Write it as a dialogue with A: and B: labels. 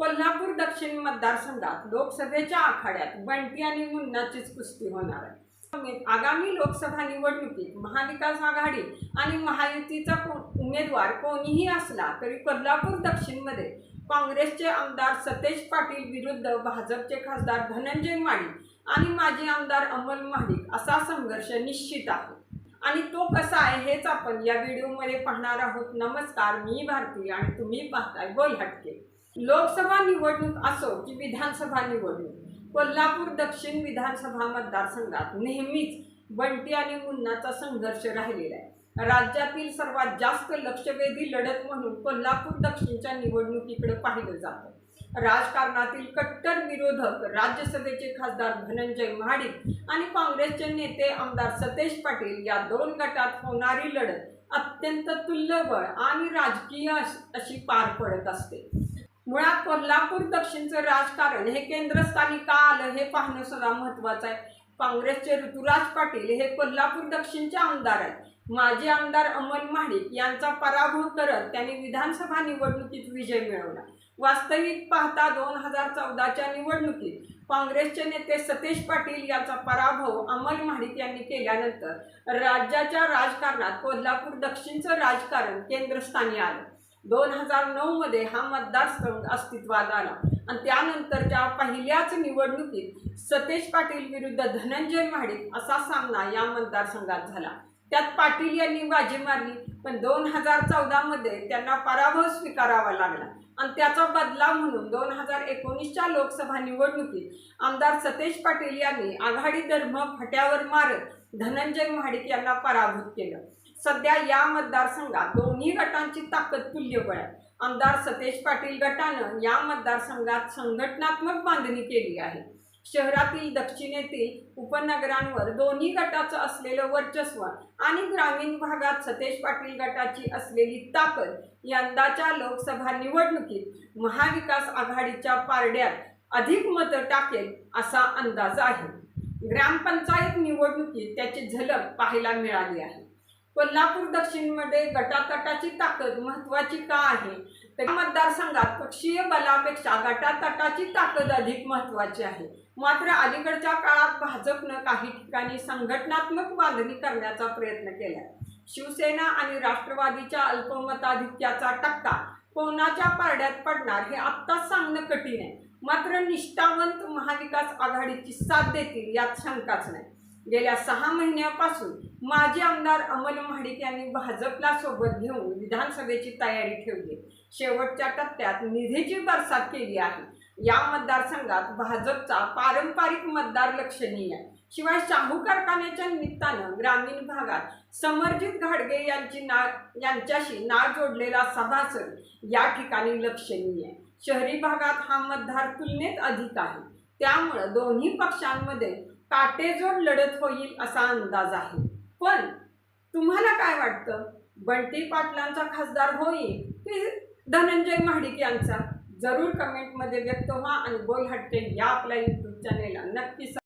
A: कोल्हापूर दक्षिण मतदारसंघात लोकसभेच्या आखाड्यात बंटी आणि मुन्नाचीच कुस्ती होणार आहे. आगामी लोकसभा निवडणुकीत महाविकास आघाडी आणि महायुतीचा उमेदवार कोणीही असला तरी कोल्हापूर दक्षिणमध्ये काँग्रेसचे आमदार सतेज पाटील विरुद्ध भाजपचे खासदार धनंजय माळी आणि माजी आमदार अमल महाडिक असा संघर्ष निश्चित आहे. आणि तो कसा आहे हेच आपण या व्हिडिओमध्ये पाहणार आहोत. नमस्कार मी भारती आणि तुम्ही पाहताय बोल हटके लोकसभा निवडणूक असो की विधानसभा निवडणूक कोल्हापूर दक्षिण विधानसभा मतदारसंघात नेहमीच बंटी आणि मुन्नाचा संघर्ष राहिलेला आहे. राज्यातील सर्वात जास्त लक्षवेधी लढत म्हणून कोल्हापूर दक्षिणच्या निवडणुकीकडे पाहिलं जातं. राजकारणातील कट्टर विरोधक राज्यसभेचे खासदार धनंजय महाडिक आणि काँग्रेसचे नेते आमदार सतेज पाटील या दोन गटात होणारी लढत अत्यंत तुल्यबळ आणि राजकीय अशी पार पडत असते. मुळात कोल्हापूर दक्षिणचं राजकारण हे केंद्रस्थानी का आलं हे पाहणं सुद्धा महत्त्वाचं आहे. काँग्रेसचे ऋतुराज पाटील हे कोल्हापूर दक्षिणचे आमदार आहेत. माजी आमदार अमल महाडिक यांचा पराभव करत त्यांनी विधानसभा निवडणुकीत विजय मिळवला. वास्तविक पाहता दोन हजार चौदाच्या निवडणुकीत काँग्रेसचे नेते सतेज पाटील यांचा पराभव अमल महाडिक यांनी केल्यानंतर राज्याच्या राजकारणात कोल्हापूर दक्षिणचं राजकारण केंद्रस्थानी आलं. दोन हजार नऊमध्ये हा मतदारसंघ अस्तित्वात आला. आणि त्यानंतरच्या पहिल्याच निवडणुकीत सतेज पाटील विरुद्ध धनंजय महाडिक असा सामना या मतदारसंघात झाला. त्यात पाटील यांनी बाजी मारली पण दोन हजार चौदामध्ये त्यांना पराभव स्वीकारावा लागला. आणि त्याचा बदला म्हणून दोन हजार एकोणीसच्या लोकसभा निवडणुकीत आमदार सतेज पाटील यांनी आघाडी धर्म फट्यावर मारत धनंजय महाडिक यांना पराभूत केलं. सध्या या मतदारसंघात दोन्ही गटांची ताकद तुल्यबळ आहे. आमदार सतेज पाटील गटानं या मतदारसंघात संघटनात्मक बांधणी केली आहे. शहरातील दक्षिणेतील उपनगरांवर दोन्ही गटाचं असलेलं वर्चस्व आणि ग्रामीण भागात सतेज पाटील गटाची असलेली ताकद यंदाच्या लोकसभा निवडणुकीत महाविकास आघाडीच्या पारड्यात अधिक मतं टाकेल असा अंदाज आहे. ग्रामपंचायत निवडणुकीत त्याची झलक पाहायला मिळाली आहे. कोल्हापूर दक्षिणमध्ये गटातटाची ताकद महत्वाची का आहे? तर मतदारसंघात पक्षीय बलापेक्षा गटातटाची ताकद अधिक महत्वाची आहे. मात्र अलीकडच्या काळात भाजपनं काही ठिकाणी संघटनात्मक बांधणी करण्याचा प्रयत्न केला शिवसेना आणि राष्ट्रवादीच्या अल्पमताधिक्याचा टक्का कोणाच्या पारड्यात पडणार हे आत्ताच सांगणं कठीण आहे. मात्र निष्ठावंत महाविकास आघाडीची साथ देतील यात शंकाच नाही. गेल्या सहा महिन्यापासून माजी आमदार अमल महाडिक यांनी भाजपला सोबत घेऊन विधानसभेची तयारी ठेवली. शेवटच्या टप्प्यात निधीची बरसात केली आहे. या मतदारसंघात भाजपचा पारंपरिक मतदार लक्षणीय. आहे शिवाय शाहू कारखान्याच्या निमित्तानं ग्रामीण भागात समर्जित घाडगे यांची ना यांच्याशी नाळ जोडलेला सभासद या ठिकाणी लक्षणीय. आहे शहरी भागात हा मतदार तुलनेत अधिक आहे. त्यामुळं दोन्ही पक्षांमध्ये काटेजोड लढत होईल असा अंदाज आहे. पण तुम्हाला काय वाटतं? बंटी पाटलांचा खासदार होईल की धनंजय महाडिक यांचा? जरूर कमेंटमध्ये व्यक्त व्हा आणि बोल हटके या आपल्या यूट्यूब चॅनेलला नक्की